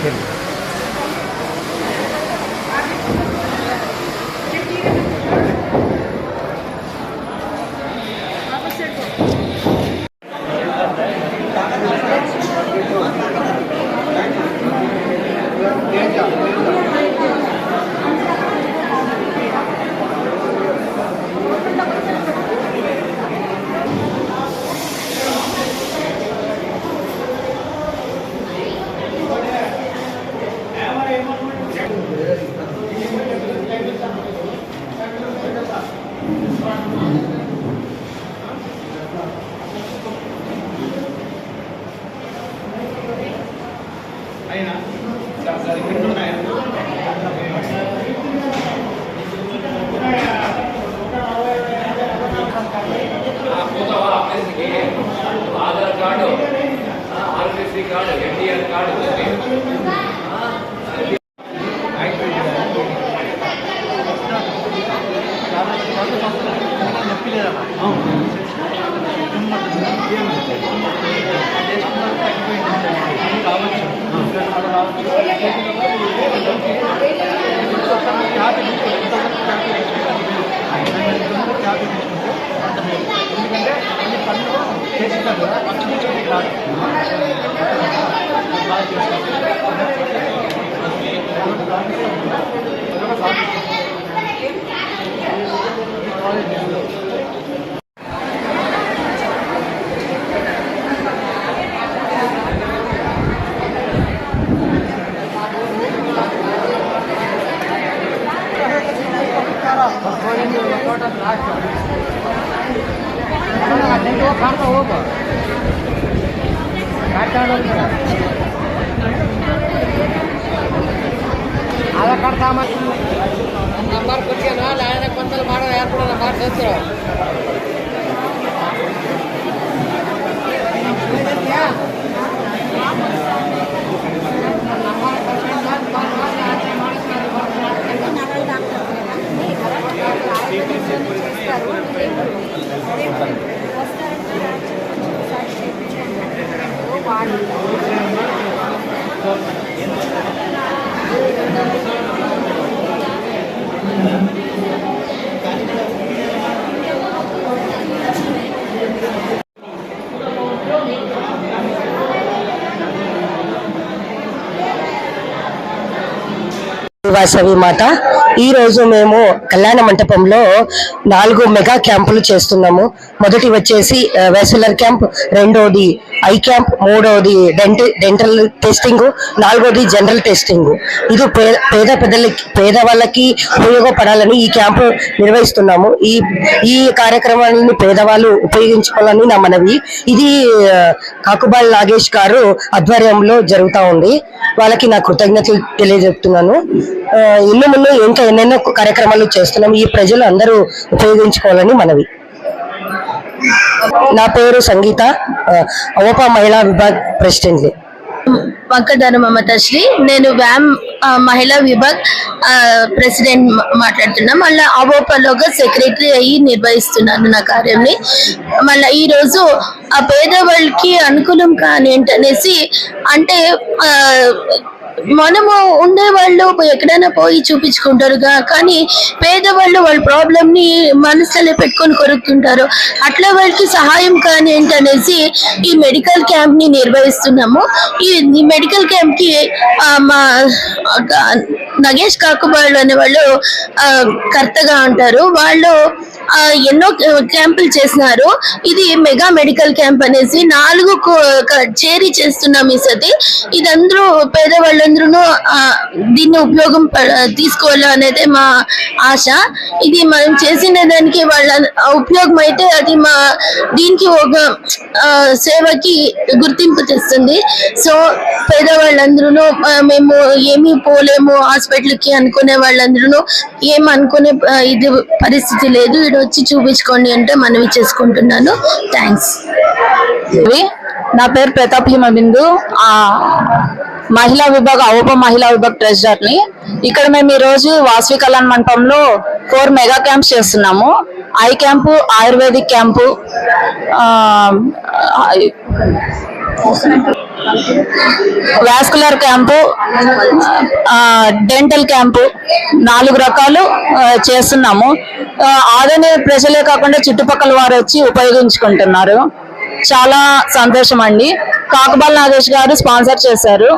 k 里 card NTR card ಹೋಗ ಕಾಟ number ಕೊಡ್ತೀನೋ ಲಾಯನ ಕೊಂತಲ್ಲಿ ಮಾಡೋ ಯಾರು ಕೂಡ ನಂಬರ್ ಸೇರ್ಸಿರೋ వాసవి మాత ఈ రోజు మేము కళ్యాణ మంటపంలో నాలుగు మెగా క్యాంపులు చేస్తున్నాము. మొదటి వచ్చేసి వెసులర్ క్యాంప్ రెండోది ఐ క్యాంప్ మూడోది డెంట డెంటల్ టెస్టింగ్ నాలుగోది జనరల్ టెస్టింగ్ ఇది పేద పెద్దలకి పేదవాళ్ళకి ఉపయోగపడాలని ఈ క్యాంపు నిర్వహిస్తున్నాము. ఈ ఈ కార్యక్రమాన్ని పేదవాళ్ళు ఉపయోగించుకోవాలని నా మనవి. ఇది కాకుబాల్ నాగేష్ గారు ఆధ్వర్యంలో జరుగుతూ ఉంది. వాళ్ళకి నా కృతజ్ఞతలు తెలియజెప్తున్నాను ఆ, ముందు ఇంకా ఎన్నెన్నో కార్యక్రమాలు చేస్తున్నాం ఈ ప్రజలు అందరూ ఉపయోగించుకోవాలని మనవి. నా పేరు సంగీత. ఆ, మహిళా విభాగ్ ప్రెసిడెంట్ వంకదారు మమతశ్రీ నేను వ్యామ్ మహిళా విభాగ్ ప్రెసిడెంట్ మా- మాట్లాడుతున్నా. మళ్ళీ అవోపలోగా సెక్రటరీ అయ్యి నిర్వహిస్తున్నాను నా కార్యంని. మళ్ళీ ఈరోజు ఆ పేదవాళ్ళకి అనుకూలం కానీ ఏంటనేసి అంటే మనము ఉండే వాళ్ళు ఎక్కడైనా పోయి చూపించుకుంటారుగా కానీ పేదవాళ్ళు వాళ్ళ ప్రాబ్లం ని మనసులో పెట్టుకొని కొరుకుతుంటారు. అట్లా వాళ్ళకి సహాయం కానీ ఏంటనేసి ఈ మెడికల్ క్యాంప్ని నిర్వహిస్తున్నాము. ఈ మెడికల్ క్యాంప్కి మా నగేష్ కాకుబాళ్ళు అనే వాళ్ళు ఆ, కర్తగా ఉంటారు. వాళ్ళు ఎన్నో క్యాంపులు చేసినారు. ఇది మెగా మెడికల్ క్యాంప్ అనేసి నాలుగు క- చేరి చేస్తున్నాం ఈ సతి. ఇది అందరూ దీన్ని ఉపయోగం ప- తీసుకోవాలి అనేది మా ఆశ. ఇది మనం చేసిన దానికి వాళ్ళ ఉపయోగం అయితే అది మా దీనికి ఒక సేవకి గుర్తింపు తెస్తుంది. సో పేదవాళ్ళందరూ మేము ఏమీ పోలేము హాస్పిటల్కి అనుకునే వాళ్ళందరూ ఏం అనుకునే ఇది పరిస్థితి లేదు. ఇక్కడ వచ్చి చూపించుకోండి అంటే మనవి చేసుకుంటున్నాను. థ్యాంక్స్. నా పేరు ప్రతాప్ హిమబిందు. మహిళా విభాగ అవప మహిళా విభాగ ట్రెజరర్ని. ఇక్కడ మేము ఈ రోజు వాసవి కళ్యాణ్ మండపంలో ఫోర్ మెగా క్యాంప్స్ చేస్తున్నాము. Eye camp ayurvedic camp vascular camp dental camp నాలుగు రకాలు చేస్తున్నాము. ఆ, ప్రజలే కాకుండా చుట్టుపక్కల వారు వచ్చి ఉపయోగించుకుంటున్నారు. చాలా సంతోషం అండి కాకబాల్ నాగేష్ గారు స్పాన్సర్ చేశారు.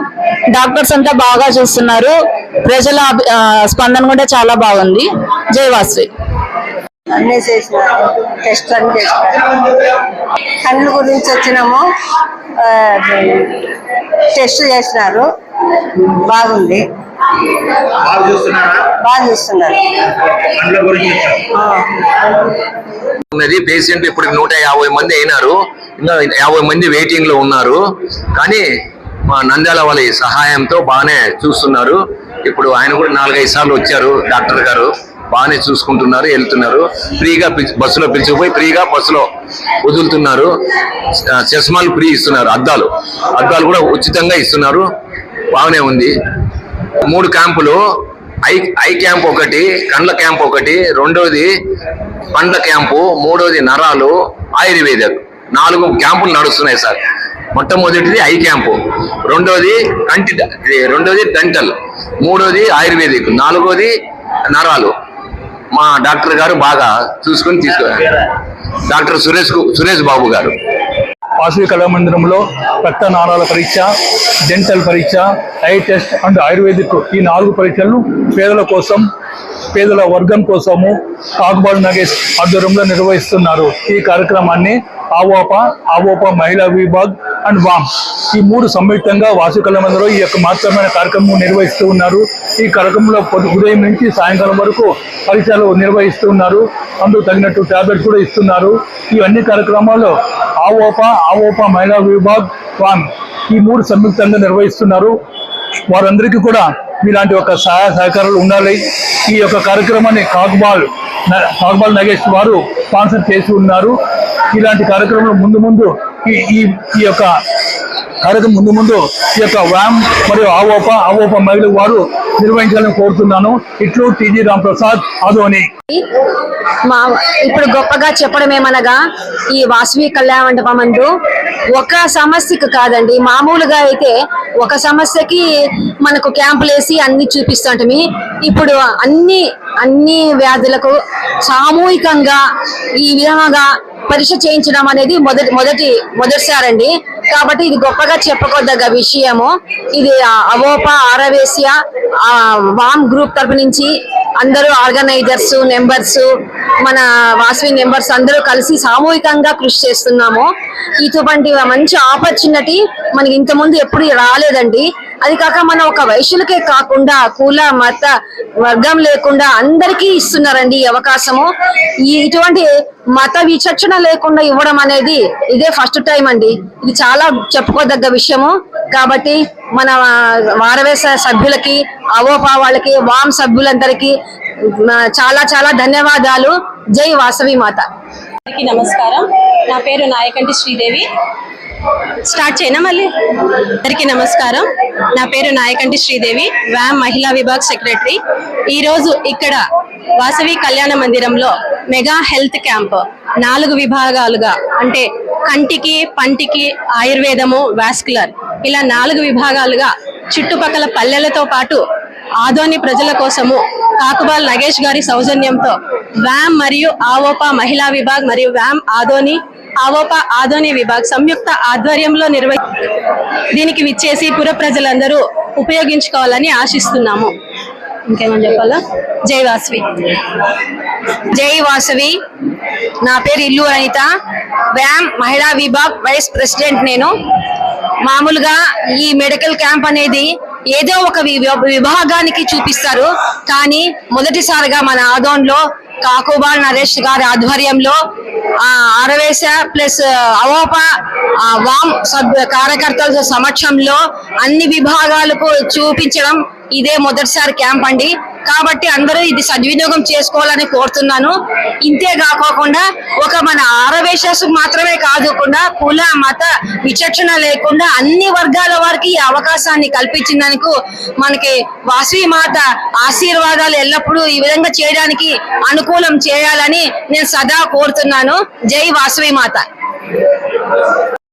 డాక్టర్స్ అంతా బాగా చూస్తున్నారు. ప్రజల స్పందన కూడా చాలా బాగుంది. జై వాసవి. అన్నీ చేసినారు టెస్ట్ అన్ని కళ్ళు గురించి వచ్చినాము. టెస్ట్ చేసినారు. బాగుంది. బాగా చూస్తున్నారా. ఉన్నది. పేషెంట్లు ఇప్పుడు నూట యాభై మంది అయినారు. ఇంకా యాభై మంది వెయిటింగ్లో ఉన్నారు. కానీ మా నంద్యాల వాళ్ళ సహాయంతో బాగానే చూస్తున్నారు. ఇప్పుడు ఆయన కూడా నాలుగైదు సార్లు వచ్చారు డాక్టర్ గారు. బాగానే చూసుకుంటున్నారు వెళ్తున్నారు. ఫ్రీగా పిలిచి- బస్సులో పిలిచిపోయి ఫ్రీగా బస్సులో వదులుతున్నారు. చస్మాలు చష్మాలు ఫ్రీ ఇస్తున్నారు అద్దాలు. అద్దాలు కూడా ఉచితంగా ఇస్తున్నారు. బాగానే ఉంది. మూడు క్యాంపులు ఐ ఐ క్యాంప్ ఒకటి కండ్ల క్యాంప్ ఒకటి రెండోది పండ్ల క్యాంపు మూడోది నరాలు ఆయుర్వేదం. నాలుగు క్యాంపులు నడుస్తున్నాయి సార్. మొట్టమొదటిది ఐ క్యాంపు. రెండోది కంటి ఇది రెండోది డెంటల్ మూడోది ఆయుర్వేదిక్. నాలుగోది నరాలు. మా డాక్టర్ గారు బాగా చూసుకొని తీసుకు డాక్టర్ సురేష్ కు- సురేష్ బాబు గారు. వాసవి కళామందిరంలో రక్త నాళాల పరీక్ష డెంటల్ పరీక్ష ఐ టెస్ట్ అండ్ ఆయుర్వేదిక్ ఈ నాలుగు పరీక్షలను పేదల కోసం పేదల వర్గం కోసము కాకుబాడు నగేష్ ఆధ్వర్యంలో నిర్వహిస్తున్నారు. ఈ కార్యక్రమాన్ని ఆవోప ఆవోప మహిళా విభాగ్ అండ్ వామ్ ఈ మూడు సంయుక్తంగా వాసుకల కళామందిరంలో ఈ యొక్క మహత్తరమైన కార్యక్రమం నిర్వహిస్తూ ఉన్నారు. ఈ కార్యక్రమంలో ఉదయం నుంచి సాయంకాలం వరకు పరిచయాలు నిర్వహిస్తూ ఉన్నారు. అందుకు తగినట్టు టాబ్లెట్స్ కూడా ఇస్తున్నారు. ఈ అన్ని కార్యక్రమాల్లో ఆవోప ఆవోప మహిళా విభాగ్ వామ్ ఈ మూడు సంయుక్తంగా నిర్వహిస్తున్నారు. వారందరికీ కూడా ఇలాంటి ఒక సహాయ సహకారాలు ఉండాలి. ఈ యొక్క కార్యక్రమాన్ని కాక్బాల్ కాక్బాల్ నగేష్ వారు స్పాన్సర్ చేసి ఉన్నారు. ఇలాంటి కార్యక్రమంలో ముందు ముందు ఈ ఈ ఈ యొక్క కార్యక్రమం ముందు ముందు ఈ యొక్క వ్యామ్ మరియు ఆవోప ఆవోప మహిళ వారు నిర్వహించాలని కోరుతున్నాను. ఇట్లు టీజీ రామ్ ప్రసాద్ ఆదోని. మా ఇప్పుడు గొప్పగా చెప్పడం ఏమనగా ఈ వాసవి కళ్యాణ మండపమందు ఒక సమస్యకు కాదండి మామూలుగా అయితే ఒక సమస్యకి మనకు క్యాంపులు వేసి అన్ని చూపిస్తుంటమి. ఇప్పుడు అన్ని అన్ని వ్యాధులకు సామూహికంగా ఈ విధంగా పరీక్ష చేయించడం అనేది మొదటి మొదటి మొదటిసారండి. కాబట్టి ఇది గొప్పగా చెప్పుకోదగ్గ విషయము. ఇది అవోపా అవోప ఆరవేసియా వామ్ గ్రూప్ తరపు నుంచి అందరూ ఆర్గనైజర్స్ నెంబర్స్ మన వాసవి నెంబర్స్ అందరూ కలిసి సామూహికంగా కృషి చేస్తున్నాము. ఇటువంటి మంచి ఆపర్చునిటీ మనకి ఇంతకుముందు ఎప్పుడు రాలేదండి. అది కాక మన ఒక వైశ్యులకే కాకుండా కుల మత వర్గం లేకుండా అందరికీ ఇస్తున్నారండి ఈ అవకాశము. ఇటువంటి మత విచక్షణ లేకుండా ఇవ్వడం అనేది ఇదే ఫస్ట్ టైం అండి. ఇది చాలా చెప్పుకోదగ్గ విషయము. కాబట్టి మన వారవేశ సభ్యులకి అవోపా వాళ్ళకి వామ్ సభ్యులందరికీ చాలా చాలా ధన్యవాదాలు. జై వాసవి మాత. అందరికీ నమస్కారం. నా పేరు నాయకంటి శ్రీదేవి. స్టార్ట్ చేయనా మళ్ళీ? అందరికీ నమస్కారం. నా పేరు నాయకంటి శ్రీదేవి వ్యామ్ మహిళా విభాగ్ సెక్రటరీ. ఈరోజు ఇక్కడ వాసవి కళ్యాణ మందిరంలో మెగా హెల్త్ క్యాంప్ నాలుగు విభాగాలుగా అంటే కంటికి పంటికి ఆయుర్వేదము వాస్కులర్ ఇలా నాలుగు విభాగాలుగా చుట్టుపక్కల పల్లెలతో పాటు ఆదోని ప్రజల కోసము కాకుబాల్ నగేష్ గారి సౌజన్యంతో వ్యామ్ మరియు ఆవోపా మహిళా విభాగ్ మరియు వ్యామ్ ఆదోని ఆవోపా ఆదోని విభాగ్ సంయుక్త ఆధ్వర్యంలో నిర్వహి దీనికి విచ్చేసి పుర ప్రజలందరూ ఉపయోగించుకోవాలని ఆశిస్తున్నాము. ఇంకేమని చెప్పాలా? జై వాసవి. జై వాసవి. నా పేరు ఇల్లు అనిత వ్యామ్ మహిళా విభాగ్ వైస్ ప్రెసిడెంట్ నేను. మామూలుగా ఈ మెడికల్ క్యాంప్ అనేది ఏదో ఒక వి- విభాగానికి చూపిస్తారు. కానీ మొదటిసారిగా మన ఆదోన్లో కాకుబాల్ నరేష్ గారి ఆధ్వర్యంలో ఆరవేశ అరవేశ ప్లస్ అవోప వామ్ సబ్ కార్యకర్తల సమక్షంలో అన్ని విభాగాలకు చూపించడం ఇదే మొదటిసారి క్యాంప్ అండి. కాబట్టి అందరూ ఇది సద్వినియోగం చేసుకోవాలని కోరుతున్నాను. ఇంతే కాకోకుండా ఒక మన ఆరవేశకు మాత్రమే కాదుకుండా కుల మత విచక్షణ లేకుండా అన్ని వర్గాల వారికి ఈ అవకాశాన్ని కల్పించినందుకు మనకి వాసవి మాత ఆశీర్వాదాలు ఎల్లప్పుడూ ఈ విధంగా చేయడానికి అనుకూలం చేయాలని నేను సదా కోరుతున్నాను. జై వాసవి మాత.